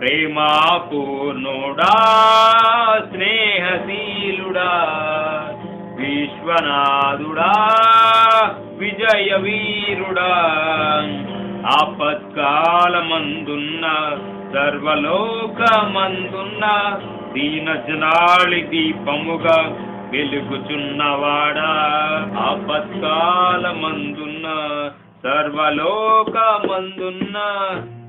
ప్రేమా పూర్ణుడా స్నేహశీలుడా విశ్వనాథుడా విజయ వీరుడా ఆపత్కాలమందున్న సర్వలోకమందున్న దీన జనాళి దీపముగా వెలుగుచున్నవాడా. ఆపత్కాలమందున్న సర్వలోకమందున్న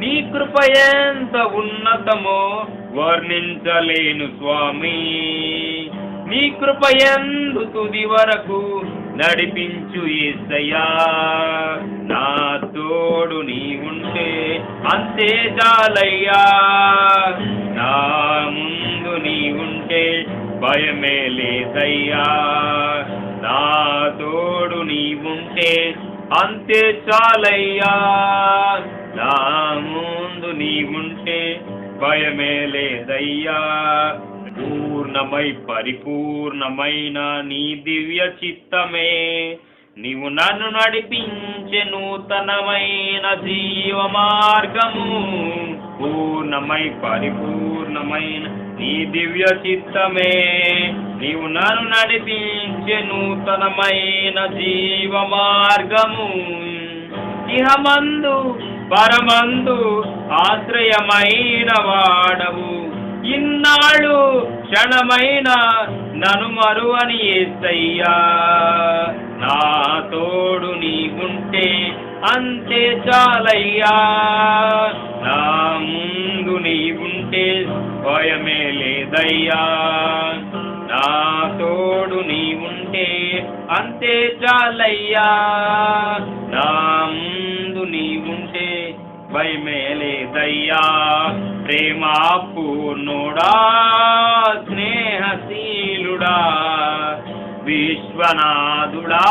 నీ కృప ఎంత ఉన్నతమో వర్ణించలేను స్వామి. నీ కృప ఎందు తుది వరకు నడిపించు ఏసయ్యా. నా తోడు నీ ఉంటే అంతే చాలయ్యా. నా ముందు నీ ఉంటే భయమే లేదయ్యా. నా తోడు నీ ఉంటే అంతే చాలయ్యా. నా ముందు నీవుంటే భయమే లేదయ్యా. పూర్ణమై పరిపూర్ణమైన నీ దివ్య చిత్తమే. నీవు నన్ను నడిపించే నూతనమైన జీవ మార్గము పూర్ణమై పరిపూర్ణమైన నీ దివ్య చిత్తమే. నీవు నన్ను నడిపించే నూతనమైన జీవ మార్గము ఇహమందు పరమందు ఆశ్రయమైన వాడవు ఇన్నాళ్ళు క్షణమైన నను మరువని ఏసయ్యా. నా తోడు నీవుంటే అంతే చాలయ్యా. నా ముందు నీవుంటే భయమే లేదయ్యా. నా తోడు నీవుంటే అంతే చాలయ్యా. నా ముందు భయమే లేదయ్యా ప్రేమా పూర్ణుడా స్నేహశీలుడా విశ్వనాథుడా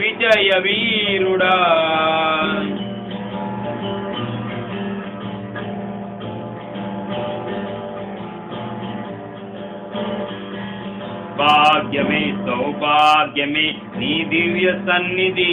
విజయ వీరుడా భాగ్యమే సౌభాగ్యమే నీ దివ్య సన్నిధి.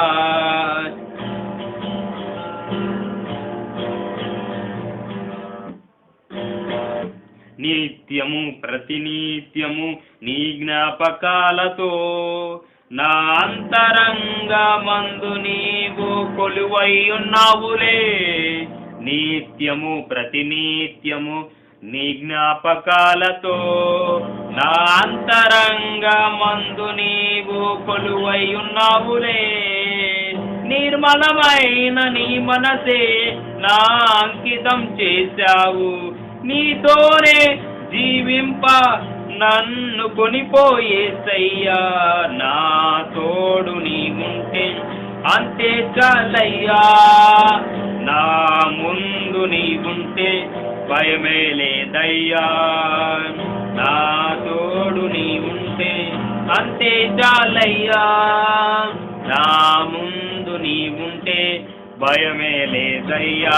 నిత్యము ప్రతినిత్యము నీ జ్ఞాపకాలతో. నా అంతరంగ మందు నీవు కొలువై ఉన్నావులే నిత్యము ప్రతినిత్యము నీ జ్ఞాపకాలతో. నా అంతరంగ మందు నీవు కొలువై ఉన్నావులే నిర్మలమైన నీ మనసే నా అంకితం చేశావు. నీతోనే జీవింప నన్ను కొనిపోయేసయ్యా నా తోడు నీవుంటే అంతే చాలయ్యా. నా ముందు నీవుంటే భయమే లేదయ్యా. నా తోడు నీవుంటే అంతే చాలయ్యా. నా ముందు నీవుంటే భయమే లేదయ్యా.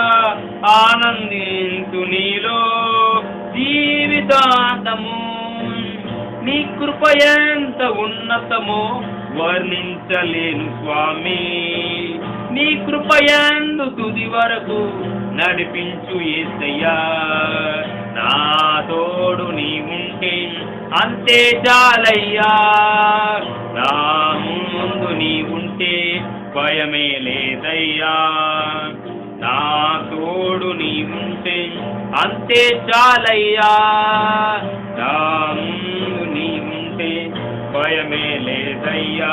ఆనందించు నీలో జీవితాంతము. నీ కృప ఎంత ఉన్నతమో వర్ణించలేను స్వామి. నీ కృప ఎందు తుది వరకు నడిపించు ఏసయ్యా. నా తోడు నీ ఉంటే అంతే చాలయ్యా. నా ముందు నీ ఉంటే భయమే లేదయ్యా. నా తోడు నీ ఉంటే అంతే చాలయ్యా. నా ముందు నీ ఉంటే భయమే లేదయ్యా.